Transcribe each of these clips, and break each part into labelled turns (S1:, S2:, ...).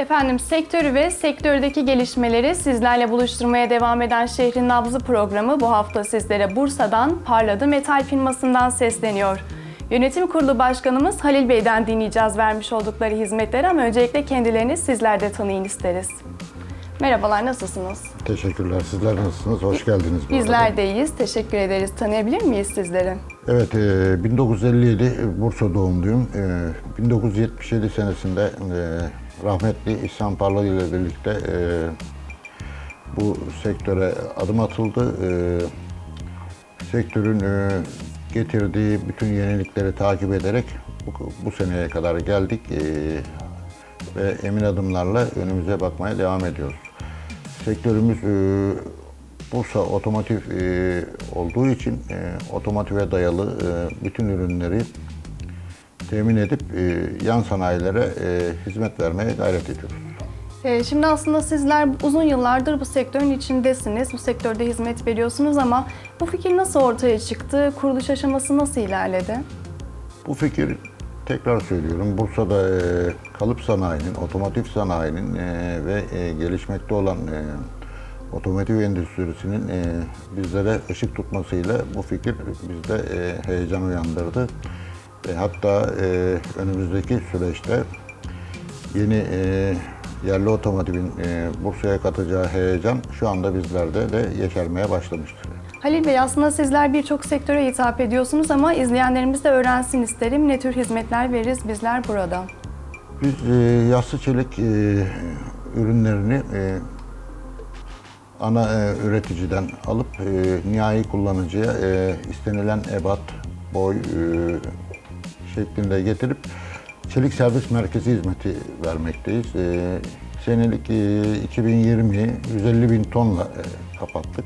S1: Efendim sektörü ve sektördeki gelişmeleri sizlerle buluşturmaya devam eden Şehrin Nabzı programı bu hafta sizlere Bursa'dan Parladı Metal firmasından sesleniyor. Yönetim Kurulu Başkanımız Halil Bey'den dinleyeceğiz vermiş oldukları hizmetleri ama öncelikle kendilerini sizler de tanıyın isteriz. Merhabalar, nasılsınız?
S2: Teşekkürler. Sizler nasılsınız? Hoş geldiniz.
S1: Bizler
S2: arada.
S1: de iyiyiz, teşekkür ederiz. Tanıyabilir miyiz sizleri?
S2: Evet, e, 1957 Bursa doğumluyum. E, 1977 senesinde e, rahmetli İhsan Parlalı ile birlikte e, bu sektöre adım atıldı. E, sektörün e, getirdiği bütün yenilikleri takip ederek bu, bu seneye kadar geldik. E, ve emin adımlarla önümüze bakmaya devam ediyoruz. Sektörümüz e, Bursa otomotiv e, olduğu için e, otomotive dayalı e, bütün ürünleri temin edip e, yan sanayilere e, hizmet vermeye gayret ediyoruz.
S1: Ee, Şimdi aslında sizler uzun yıllardır bu sektörün içindesiniz, bu sektörde hizmet veriyorsunuz ama bu fikir nasıl ortaya çıktı, kuruluş aşaması nasıl ilerledi?
S2: Bu fikir tekrar söylüyorum Bursa'da e, kalıp sanayinin, otomotiv sanayinin e, ve e, gelişmekte olan e, otomotiv endüstrisinin e, bizlere ışık tutmasıyla bu fikir bizde e, heyecan uyandırdı. Ve hatta e, önümüzdeki süreçte yeni e, yerli otomotivin e, Bursa'ya katacağı heyecan şu anda bizlerde de yeşermeye başlamıştır.
S1: Halil Bey aslında sizler birçok sektöre hitap ediyorsunuz ama izleyenlerimiz de öğrensin isterim. Ne tür hizmetler veririz bizler burada?
S2: Biz e, yassı çelik e, ürünlerini e, ana e, üreticiden alıp e, nihai kullanıcıya e, istenilen ebat, boy e, şeklinde getirip çelik servis merkezi hizmeti vermekteyiz. E, senelik e, 2020 150 bin tonla e, kapattık.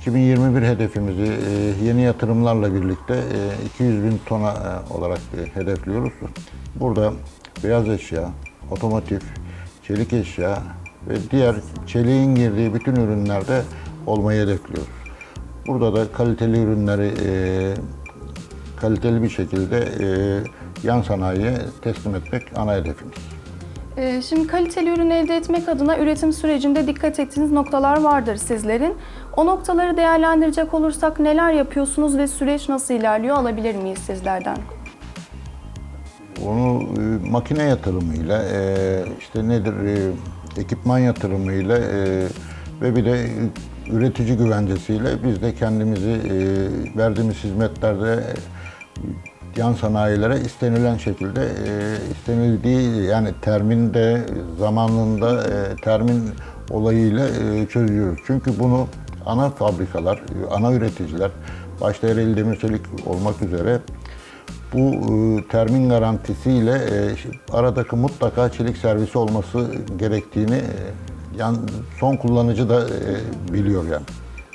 S2: 2021 hedefimizi e, yeni yatırımlarla birlikte e, 200 bin tona e, olarak e, hedefliyoruz. Burada beyaz eşya, otomotiv, çelik eşya ve diğer çeliğin girdiği bütün ürünlerde olmayı hedefliyoruz. Burada da kaliteli ürünleri e, kaliteli bir şekilde e, yan sanayiye teslim etmek ana hedefimiz.
S1: Ee, Şimdi kaliteli ürün elde etmek adına üretim sürecinde dikkat ettiğiniz noktalar vardır sizlerin. O noktaları değerlendirecek olursak neler yapıyorsunuz ve süreç nasıl ilerliyor alabilir miyiz sizlerden?
S2: Onu e, makine yatırımıyla, e, işte nedir, e, ekipman yatırımıyla e, ve bir de e, üretici güvencesiyle biz de kendimizi e, verdiğimiz hizmetlerde e, yan sanayilere istenilen şekilde e, istenildiği yani terminde, zamanında e, termin olayıyla e, çözüyoruz. Çünkü bunu ana fabrikalar, ana üreticiler, başta Ereğli Demirçelik olmak üzere bu e, termin garantisiyle e, aradaki mutlaka çelik servisi olması gerektiğini e, yan son kullanıcı da e, biliyor yani.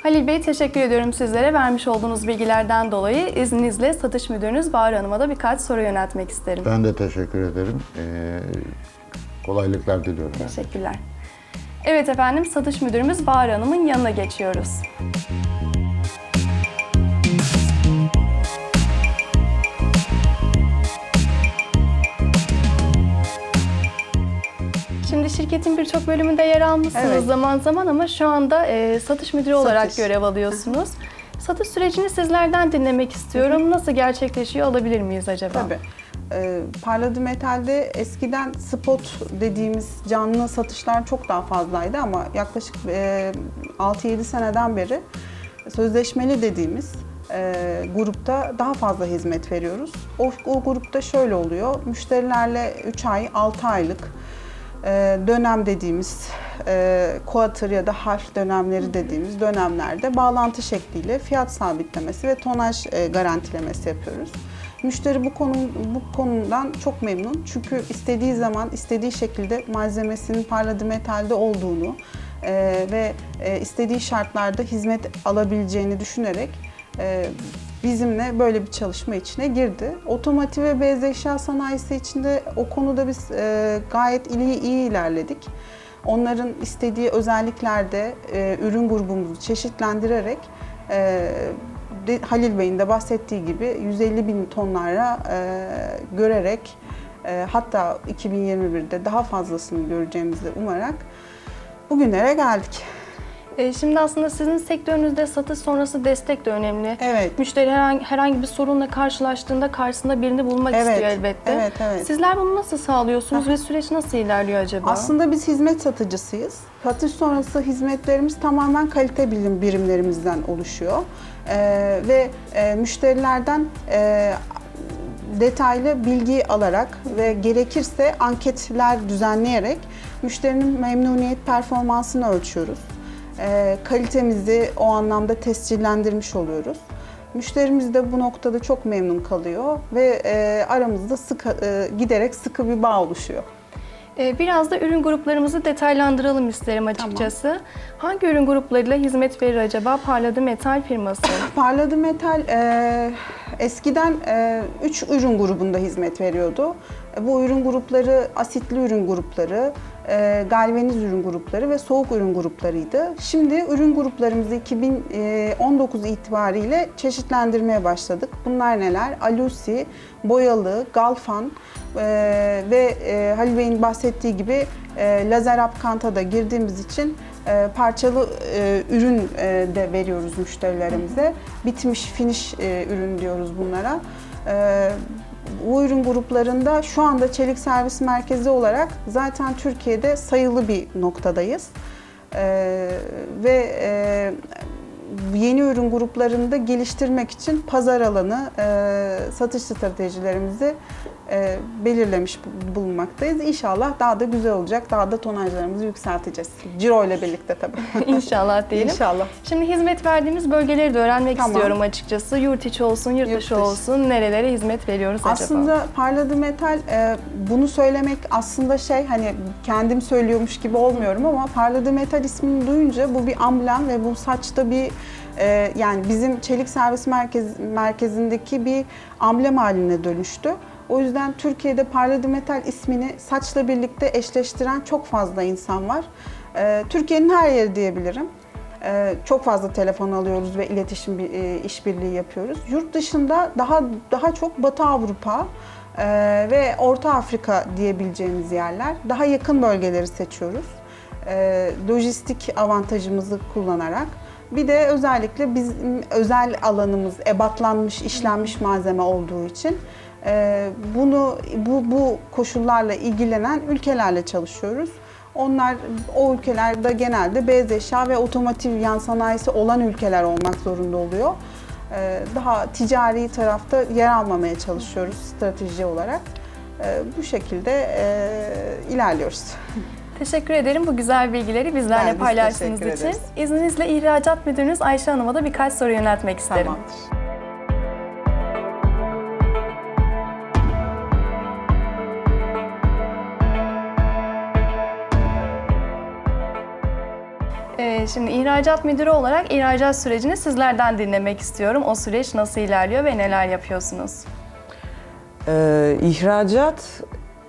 S1: Halil Bey teşekkür ediyorum sizlere vermiş olduğunuz bilgilerden dolayı. İzninizle satış müdürünüz Bahar Hanım'a da birkaç soru yöneltmek isterim.
S2: Ben de teşekkür ederim. E, kolaylıklar diliyorum.
S1: Teşekkürler. Evet efendim satış müdürümüz Bahar Hanım'ın yanına geçiyoruz. Şimdi şirketin birçok bölümünde yer almışsınız
S3: Evet.
S1: zaman zaman ama şu anda e, satış müdürü olarak
S3: Satış.
S1: görev alıyorsunuz. Satış sürecini sizlerden dinlemek istiyorum. Nasıl gerçekleşiyor alabilir miyiz acaba?
S3: Tabii. Ee, Parladı Metal'de eskiden spot dediğimiz canlı satışlar çok daha fazlaydı ama yaklaşık e, 6-7 seneden beri sözleşmeli dediğimiz e, grupta daha fazla hizmet veriyoruz. O, o grupta şöyle oluyor, müşterilerle 3 ay, 6 aylık e, dönem dediğimiz e, quarter ya da harf dönemleri dediğimiz dönemlerde bağlantı şekliyle fiyat sabitlemesi ve tonaj e, garantilemesi yapıyoruz. Müşteri bu konu bu konudan çok memnun. Çünkü istediği zaman istediği şekilde malzemesinin parladı metalde olduğunu e, ve istediği şartlarda hizmet alabileceğini düşünerek bizimle böyle bir çalışma içine girdi. Otomotiv ve beyaz eşya sanayisi içinde o konuda biz e, gayet iyi, iyi ilerledik. Onların istediği özelliklerde e, ürün grubumuzu çeşitlendirerek e, de- Halil Bey'in de bahsettiği gibi 150 bin tonlara e, görerek E, hatta 2021'de daha fazlasını göreceğimizi umarak bugünlere geldik.
S1: E, Şimdi aslında sizin sektörünüzde satış sonrası destek de önemli.
S3: Evet.
S1: Müşteri herhangi, herhangi bir sorunla karşılaştığında karşısında birini bulmak
S3: Evet,
S1: istiyor elbette.
S3: evet, evet.
S1: Sizler bunu nasıl sağlıyorsunuz ve süreç nasıl ilerliyor acaba?
S3: Aslında biz hizmet satıcısıyız. Satış sonrası hizmetlerimiz tamamen kalite bilim birimlerimizden oluşuyor. Ee, ve e, müşterilerden e, detaylı bilgi alarak ve gerekirse anketler düzenleyerek müşterinin memnuniyet performansını ölçüyoruz. Ee, kalitemizi o anlamda tescillendirmiş oluyoruz. Müşterimiz de bu noktada çok memnun kalıyor ve e, aramızda sıkı, e, giderek sıkı bir bağ oluşuyor.
S1: E, Biraz da ürün gruplarımızı detaylandıralım isterim açıkçası. Hangi ürün gruplarıyla hizmet verir acaba Parladı Metal firması?
S3: Parladı Metal e, eskiden 3 ürün grubunda hizmet veriyordu. E, Bu ürün grupları asitli ürün grupları, e, galvaniz ürün grupları ve soğuk ürün gruplarıydı. Şimdi ürün gruplarımızı 2019 itibariyle çeşitlendirmeye başladık. Bunlar neler? Alusi, boyalı, galfan e, ve e, Halil Bey'in bahsettiği gibi e, lazer apkanta da girdiğimiz için e, parçalı e, ürün e, de veriyoruz müşterilerimize. Bitmiş finish e, ürün diyoruz bunlara. E, bu ürün gruplarında şu anda çelik servis merkezi olarak zaten Türkiye'de sayılı bir noktadayız. E, ve e, yeni ürün gruplarını da geliştirmek için pazar alanı, e, satış stratejilerimizi e, belirlemiş bu- bulunmaktayız. İnşallah daha da güzel olacak, daha da tonajlarımızı yükselteceğiz. Ciro ile birlikte tabii.
S1: İnşallah diyelim.
S3: İnşallah.
S1: Şimdi hizmet verdiğimiz bölgeleri de öğrenmek
S3: Tamam.
S1: istiyorum açıkçası. Yurt içi olsun, yurt,
S3: Yurt
S1: dışı
S3: dışı.
S1: olsun. Nerelere hizmet veriyoruz acaba?
S3: Aslında parladı metal e, bunu söylemek aslında şey hani kendim söylüyormuş gibi olmuyorum ama parladı metal ismini duyunca bu bir amblem ve bu saçta bir e, yani bizim çelik servis merkez, merkezindeki bir amblem haline dönüştü. O yüzden Türkiye'de parladı metal ismini saçla birlikte eşleştiren çok fazla insan var. E, Türkiye'nin her yeri diyebilirim. Ee, çok fazla telefon alıyoruz ve iletişim e, işbirliği yapıyoruz. Yurt dışında daha daha çok Batı Avrupa e, ve Orta Afrika diyebileceğimiz yerler. Daha yakın bölgeleri seçiyoruz. E, lojistik avantajımızı kullanarak. Bir de özellikle bizim özel alanımız ebatlanmış, işlenmiş malzeme olduğu için bunu bu bu koşullarla ilgilenen ülkelerle çalışıyoruz. Onlar o ülkelerde genelde beyaz eşya ve otomotiv yan sanayisi olan ülkeler olmak zorunda oluyor. Ee, Daha ticari tarafta yer almamaya çalışıyoruz strateji olarak. Ee, Bu şekilde e, ilerliyoruz.
S1: Teşekkür ederim bu güzel bilgileri bizlerle paylaştığınız için. İzninizle ihracat müdürünüz Ayşe Hanım'a da birkaç soru yöneltmek isterim.
S3: Tamamdır.
S1: Şimdi ihracat müdürü olarak ihracat sürecini sizlerden dinlemek istiyorum. O süreç nasıl ilerliyor ve neler yapıyorsunuz?
S4: Ee, ihracat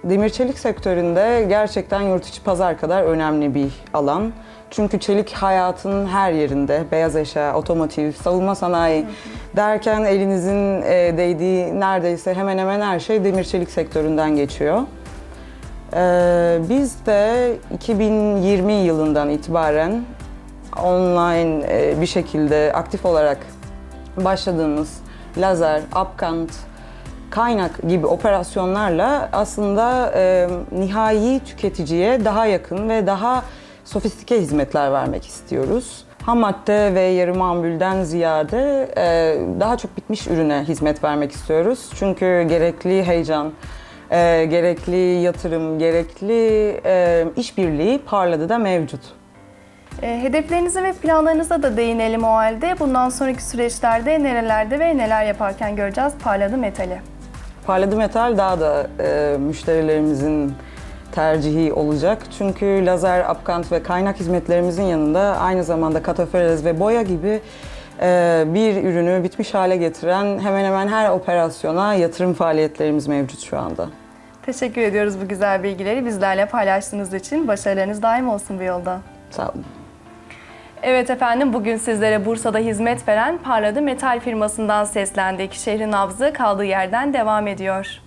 S4: demir çelik sektöründe gerçekten yurt içi pazar kadar önemli bir alan. Çünkü çelik hayatın her yerinde, beyaz eşya, otomotiv, savunma sanayi derken elinizin e, değdiği neredeyse hemen hemen her şey demir çelik sektöründen geçiyor. Ee, biz de 2020 yılından itibaren online e, bir şekilde aktif olarak başladığımız lazer, upkant, kaynak gibi operasyonlarla aslında e, nihai tüketiciye daha yakın ve daha sofistike hizmetler vermek istiyoruz. Ham madde ve yarı mamulden ziyade e, daha çok bitmiş ürüne hizmet vermek istiyoruz. Çünkü gerekli heyecan, e, gerekli yatırım, gerekli e, işbirliği Parla'da da mevcut.
S1: Ee, hedeflerinize ve planlarınıza da değinelim o halde. Bundan sonraki süreçlerde nerelerde ve neler yaparken göreceğiz Parladı Metal'i.
S4: Parladı metal daha da e, müşterilerimizin tercihi olacak. Çünkü lazer, apkant ve kaynak hizmetlerimizin yanında aynı zamanda kataferez ve boya gibi e, bir ürünü bitmiş hale getiren hemen hemen her operasyona yatırım faaliyetlerimiz mevcut şu anda.
S1: Teşekkür ediyoruz bu güzel bilgileri bizlerle paylaştığınız için. Başarılarınız daim olsun bu yolda.
S4: Sağ olun.
S1: Evet efendim bugün sizlere Bursa'da hizmet veren Parladı Metal firmasından seslendik. Şehrin nabzı kaldığı yerden devam ediyor.